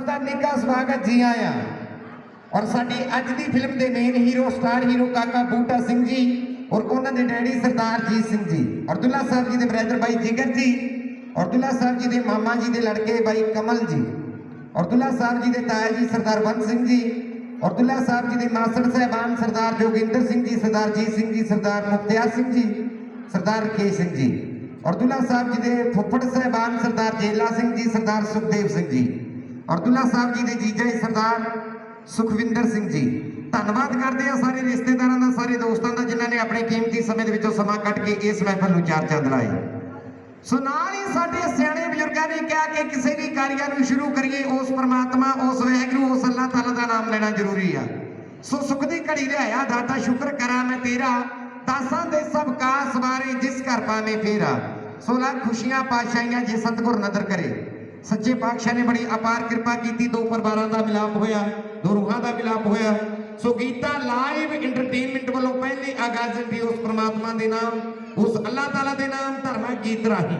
ਸਭ ਦਾ ਨਿੱਘਾ ਸਵਾਗਤ ਜੀ ਆਇਆਂ ਔਰ ਸਾਡੀ ਅੱਜ ਦੀ ਫਿਲਮ ਦੇ main hero star hero Kaka Boota Singh ਜੀ ਔਰ ਉਹਨਾਂ ਦੇ ਡੈਡੀ ਸਰਦਾਰ ਜੀਤ ਸਿੰਘ ਜੀ ਔਰ ਦੁੱਲਾ ਸਾਹਿਬ ਜੀ ਦੇ ਬ੍ਰਦਰ ਬਾਈ ਜਿਗਰ ਜੀ ਔਰ ਦੁੱਲਾ ਸਾਹਿਬ ਜੀ ਦੇ ਮਾਮਾ ਜੀ ਦੇ ਲੜਕੇ ਬਾਈ ਕਮਲ ਜੀ ਔਰ ਦੁੱਲਾ ਸਾਹਿਬ ਜੀ ਦੇ ਤਾਇਆ ਜੀ ਸਰਦਾਰ ਬੰਦ ਸਿੰਘ ਜੀ ਔਰ ਦੁੱਲਾ ਸਾਹਿਬ ਜੀ ਦੇ ਮਾਸੜ ਸਹਿਬਾਨ ਸਰਦਾਰ ਜੋਗਿੰਦਰ ਸਿੰਘ ਜੀ ਸਰਦਾਰ ਜੀਤ ਸਿੰਘ ਜੀ ਸਰਦਾਰ ਮੁਖਤਿਆਰ ਸਿੰਘ ਜੀ ਸਰਦਾਰ ਰਕੇਸ਼ ਸਿੰਘ ਜੀ ਔਰ ਦੁੱਲਾ ਸਾਹਿਬ ਜੀ ਦੇ ਫੁੱਫੜ ਸਹਿਬਾਨ ਸਰਦਾਰ ਜੇਲਾ ਸਿੰਘ ਜੀ ਸਰਦਾਰ ਸੁਖਦੇਵ ਸਿੰਘ ਜੀ ਔਰ ਸਾਹਿਬ ਜੀ ਦੇ ਜੀਜਾ ਜੀ ਸਰਦਾਰ ਸੁਖਵਿੰਦਰ ਸਿੰਘ ਜੀ। ਧੰਨਵਾਦ ਕਰਦੇ ਆ ਸਾਰੇ ਰਿਸ਼ਤੇਦਾਰਾਂ ਦਾ, ਸਾਰੇ ਦੋਸਤਾਂ ਦਾ, ਜਿਨ੍ਹਾਂ ਨੇ ਆਪਣੇ ਕੀਮਤੀ ਸਮੇਂ ਦੇ ਵਿੱਚੋਂ ਸਮਾਂ ਕੱਢ ਕੇ ਇਸ ਮਹਿਫਲ ਨੂੰ ਚਾਰ ਚੰਦ ਲਾਏ। ਸੋ ਨਾਲ ਹੀ ਸਾਡੇ ਸਿਆਣੇ ਬਜ਼ੁਰਗਾਂ ਨੇ ਕਿਹਾ ਕਿ ਕਿਸੇ ਵੀ ਕਾਰਿਆ ਨੂੰ ਸ਼ੁਰੂ ਕਰੀਏ, ਉਸ ਪ੍ਰਮਾਤਮਾ, ਉਸ ਵਹਿਗੁਰੂ, ਉਸ ਅੱਲਾਹ ਤਾਲਾ ਦਾ ਨਾਮ ਲੈਣਾ ਜ਼ਰੂਰੀ ਆ। ਸੋ ਸੁਖ ਦੀ ਘੜੀ ਲਿਆਇਆ, ਦਾਤਾ ਸ਼ੁਕਰ ਕਰਾਂ ਮੈਂ ਤੇਰਾ, ਦਾਸਾਂ ਦੇ ਸਭ ਕਾਸ ਬਾਰੇ ਜਿਸ ਘਰ ਪਾਵੇਂ ਫੇਰਾ। ਸੋ ਲੱਖ ਖੁਸ਼ੀਆਂ, ਪਾਤਸ਼ਾਹੀਆਂ ਜੇ ਸਤਿਗੁਰ ਨਦਰ ਕਰੇ। ਸੱਚੇ ਪਾਤਸ਼ਾਹ ਨੇ ਬੜੀ ਅਪਾਰ ਕਿਰਪਾ ਕੀਤੀ, ਦੋ ਪਰਿਵਾਰਾਂ ਦਾ ਮਿਲਾਪ ਹੋਇਆ, ਦੋ ਰੂਹਾਂ ਦਾ ਮਿਲਾਪ ਹੋਇਆ। ਸੋ ਗੀਤਾ ਲਾਈਵ ਐਂਟਰਟੇਨਮੈਂਟ ਵੱਲੋਂ ਪਹਿਲੀ ਆਗਾਜ਼ ਦੀ ਉਸ ਪ੍ਰਮਾਤਮਾ ਦੇ ਨਾਮ, ਉਸ ਅੱਲਾਹ ਤਾਲਾ ਦੇ ਨਾਮ ਧਰਮਾ ਗੀਤ ਰਾਹੀਂ।